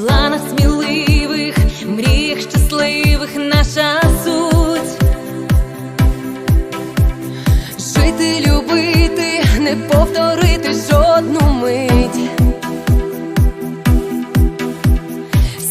планах сміливих, мріях щасливих наша суть. Жити, любити, не повторити жодну мить.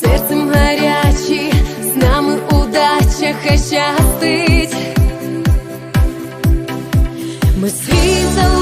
Серцем гарячі, з нами удача хай щастить. Ми світ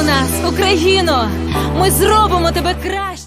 у нас, Україно, ми зробимо тебе краще.